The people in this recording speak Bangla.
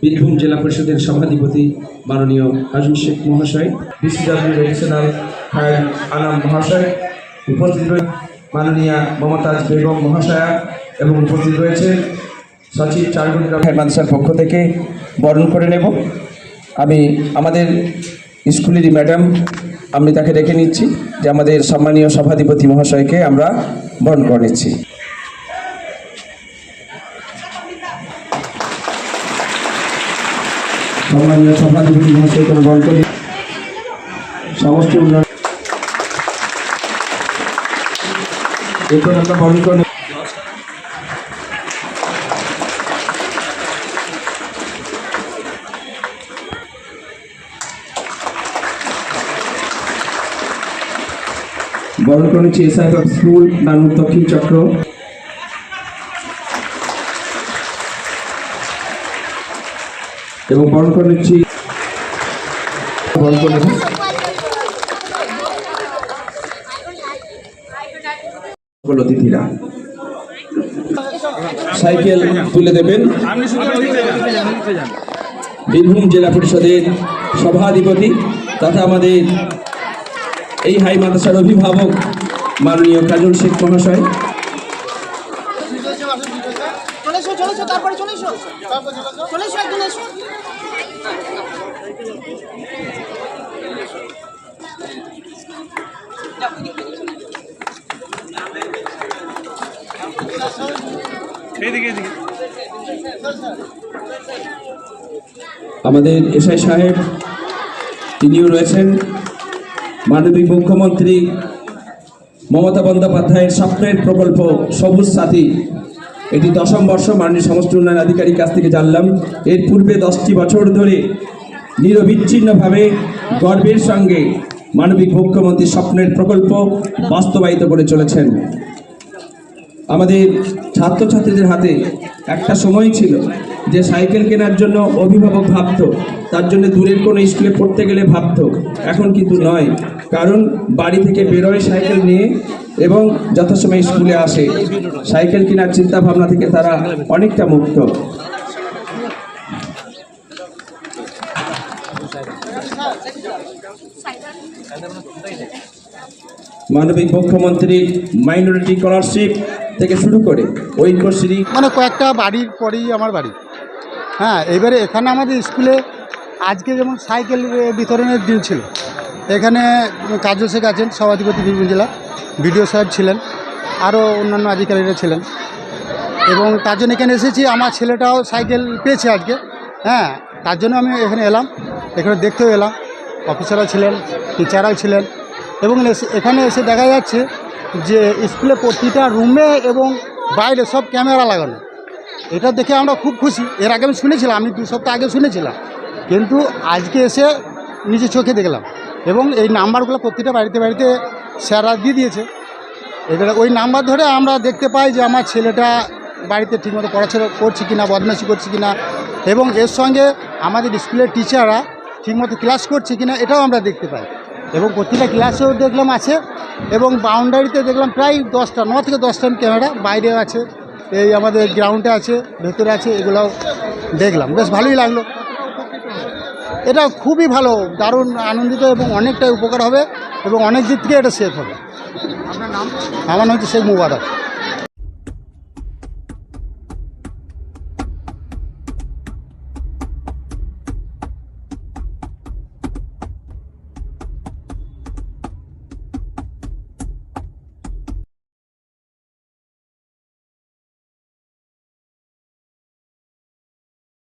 বীরভূম জেলা পরিষদের সভাধিপতি মাননীয় হাজুর শেখ মহাশয় বিসিডাব্লিউ রেজিস্ট্রাল ফায়ার আনাম মহাশয় উপস্থিত মাননীয়া মমতাজ বেগম মহাশয়া এবং উপস্থিত রয়েছে সচিব চারগুন মাদ্রাসার পক্ষ থেকে বরণ করে নেব। আমি আমাদের স্কুলেরই ম্যাডাম, আমি তাকে ডেকে নিচ্ছি যে আমাদের সম্মানীয় সভাধিপতি মহাশয়কে আমরা বরণ করে নিচ্ছি। সম্মানীয় সভাধিপতি মহাশয়কে করি সমস্ত উন্নয়ন এরপর আমরা বরণ করে। বরণ করেছি এসআইএফ স্কুল দক্ষিণ চক্র এবং বরণ করে নিচ্ছি। অতিথিরা। সাইকেল তুলে দেবেন। বীরভূম জেলা পরিষদের সভাধিপতি তথা আমাদের এই হাই মাদ্রাসার অভিভাবক মাননীয় কাজল শেখ মহাশয়। চলে এসো তারপরে চলে এসো। চলে আমাদের এসআই সাহেব, তিনিও রয়েছেন। মাননীয় মুখ্যমন্ত্রী মমতা বন্দ্যোপাধ্যায়ের স্বপ্নের প্রকল্প সবুজ সাথী। এটি দশম বর্ষ মাননীয় সমষ্টি উন্নয়ন আধিকারিক কাছ থেকে জানলাম। এর পূর্বে দশটি বছর ধরে নিরবিচ্ছিন্নভাবে গর্বের সঙ্গে মানবিক মুখ্যমন্ত্রী স্বপ্নের প্রকল্প বাস্তবায়িত করে চলেছেন। আমাদের ছাত্রছাত্রীদের হাতে একটা সময় ছিল যে সাইকেল কেনার জন্য অভিভাবক ভাবতো, তার জন্য দূরের কোনো স্কুলে পড়তে গেলে ভাবত। এখন কিন্তু নয়, কারণ বাড়ি থেকে বেরোয় সাইকেল নিয়ে এবং যথাসময় স্কুলে আসে। সাইকেল কেনার চিন্তা ভাবনা থেকে তারা অনেকটা মুক্ত। মানবিক মুখ্যমন্ত্রী মাইনরিটি স্কলারশিপ থেকে শুরু করে ঐক্যশ্রী মানে কয়েকটা বাড়ির পরেই আমার বাড়ি। হ্যাঁ এবারে এখানে আমাদের স্কুলে আজকে যেমন সাইকেল বিতরণের দিন ছিল, এখানে কার্য শেখ আছেন, সভাধিপতি বীরভূম জেলা, বিডিও সাহেব ছিলেন, আরও অন্যান্য আধিকারিকরা ছিলেন। এবং তার জন্য এখানে এসেছি, আমার ছেলেটাও সাইকেল পেয়েছে আজকে। হ্যাঁ তার জন্য আমি এখানে এলাম, এখানে দেখতেও এলাম। অফিসাররা ছিলেন টিচাররাও ছিলেন। এবং এখানে এসে দেখা যাচ্ছে যে স্কুলে প্রতিটা রুমে এবং বাইরে সব ক্যামেরা লাগানো। এটা দেখে আমরা খুব খুশি। এর আগে আমি শুনেছিলাম, আমি দু সপ্তাহ আগে শুনেছিলাম। কিন্তু আজকে এসে নিজে চোখে দেখলাম। এবং এই নাম্বারগুলো প্রতিটা বাড়িতে বাড়িতে স্যাররা দিয়ে দিয়েছে। এবারে ওই নাম্বার ধরে আমরা দেখতে পাই যে আমার ছেলেটা বাড়িতে ঠিকমতো পড়াশোনা করছে কি না বদমাশি করছে কি না এবং এর সঙ্গে আমাদের স্কুলের টিচাররা ঠিকমতো ক্লাস করছে কি না এটাও আমরা দেখতে পাই। এবং প্রতিটা ক্লাসেও দেখলাম আছে এবং বাউন্ডারিতে দেখলাম প্রায় দশটা ন থেকে দশটা ক্যামেরা বাইরে আছে। এই আমাদের গ্রাউন্ডে আছে ভেতরে আছে এগুলাও দেখলাম। বেশ ভালোই লাগল। এটা খুবই ভালো দারুণ আনন্দিত এবং অনেকটাই উপকার হবে এবং অনেক দিক থেকে এটা সেফ হবে। আমার নাম হচ্ছে শেখ মুবারক।